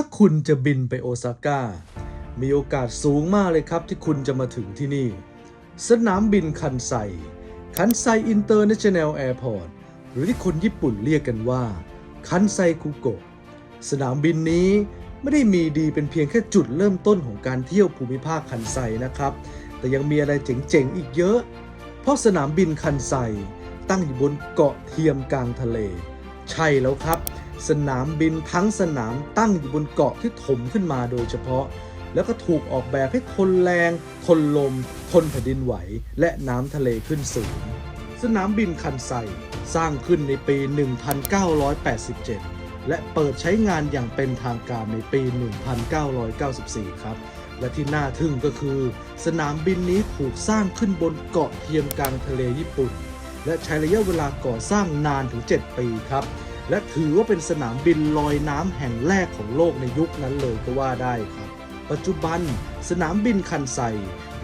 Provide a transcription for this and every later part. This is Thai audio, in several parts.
ถ้าคุณจะบินไปโอซาก้า มีโอกาสสูงมากเลยครับที่คุณจะมาถึงที่นี่ สนามบินคันไซ คันไซอินเตอร์เนชั่นแนลแอร์พอร์ต หรือที่คนญี่ปุ่นเรียกกันว่า คันไซคุโกะ สนามบินนี้ไม่ได้มีดีเป็นเพียงแค่จุดเริ่มต้นของการเที่ยวภูมิภาคคันไซนะครับ แต่ยังมีอะไรเจ๋งๆอีกเยอะ เพราะสนามบินคันไซตั้งอยู่บนเกาะเทียมกลางทะเล ใช่แล้วครับ สนามบินทั้งสนามตั้งอยู่บนเกาะที่ถมขึ้นมาโดยเฉพาะ แล้วก็ถูกออกแบบให้ทนแรง ทนลม ทนแผ่นดินไหว และน้ำทะเลขึ้นสูง สนามบินคันไซสร้างขึ้นในปี 1987 และเปิดใช้งานอย่างเป็นทางการในปี 1994 ครับ และที่น่าทึ่งก็คือ สนามบินนี้ถูกสร้างขึ้นบนเกาะเทียมกลางทะเลญี่ปุ่น และใช้ระยะเวลาก่อสร้างนานถึง 7 ปีครับ และถือว่าเป็นสนามบินลอยน้ำแห่งแรกของโลกในยุคนั้นเลยก็ว่าได้ครับ ปัจจุบันสนามบินคันไซ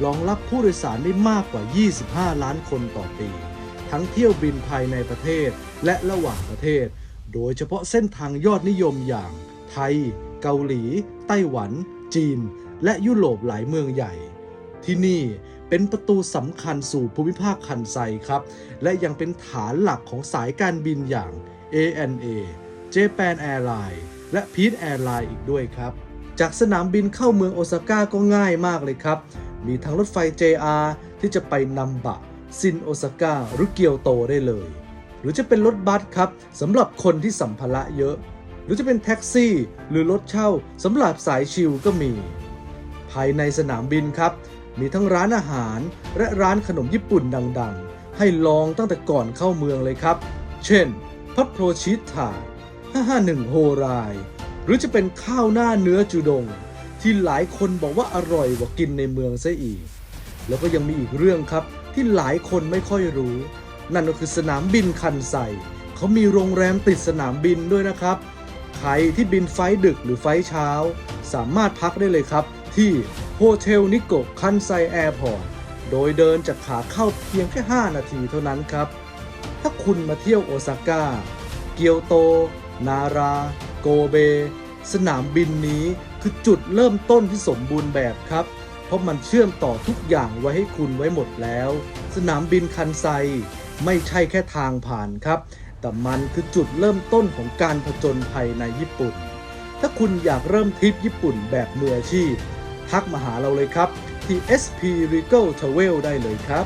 รองรับผู้โดยสารได้มากกว่า 25 ล้านคนต่อปี ทั้งเที่ยวบินภายในประเทศและระหว่างประเทศ โดยเฉพาะเส้นทางยอดนิยมอย่าง ไทย เกาหลี ไต้หวัน จีน และยุโรปหลายเมืองใหญ่ ที่นี่เป็นประตูสำคัญสู่ภูมิภาคคันไซครับ และยังเป็นฐานหลักของสายการบินอย่าง ANA Japan Airlines และ Peace Airlines อีกด้วยครับ จากสนามบินเข้าเมืองโอซาก้าก็ง่ายมากเลยครับ มีทั้งรถไฟ JR ที่จะไปนัมบะซินโอซาก้าหรือเกียวโตได้เลย หรือจะเป็นรถบัสครับสำหรับคนที่สัมภาระเยอะ หรือจะเป็นแท็กซี่ หรือรถเช่าสำหรับสายชิลก็มี ภายในสนามบินครับ มีทั้งร้านอาหารและร้านขนมญี่ปุ่นดังๆ ให้ลองตั้งแต่ก่อนเข้าเมืองเลยครับ เช่น พับโพรชิตา551 โฮราย หรือจะเป็นข้าวหน้าเนื้อจูดง ที่หลายคนบอกว่าอร่อยกว่ากินในเมืองซะอีก แล้วก็ยังมีอีกเรื่องครับที่หลายคนไม่ค่อยรู้ นั่นก็คือสนามบินคันไซเขามีโรงแรมติดสนามบินด้วยนะครับ ใครที่บินไฟดึกหรือไฟเช้า สามารถพักได้เลยครับ ที่โฮเทลนิโกคันไซแอร์พอร์ตโดยเดินจากขาเข้าเพียงแค่ 5 นาทีเท่านั้นครับ ถ้าคุณมาเที่ยวโอซาก้า เกียวโต นารา โกเบ สนามบินนี้คือจุดเริ่มต้นที่สมบูรณ์แบบครับ เพราะมันเชื่อมต่อทุกอย่างไว้ให้คุณไว้หมดแล้ว สนามบินคันไซไม่ใช่แค่ทางผ่านครับ แต่มันคือจุดเริ่มต้นของการผจญภัยในญี่ปุ่น ถ้าคุณอยากเริ่มทริปญี่ปุ่นแบบมืออาชีพ ทักมาหาเราเลยครับที่ SP Regal Travel ได้เลยครับ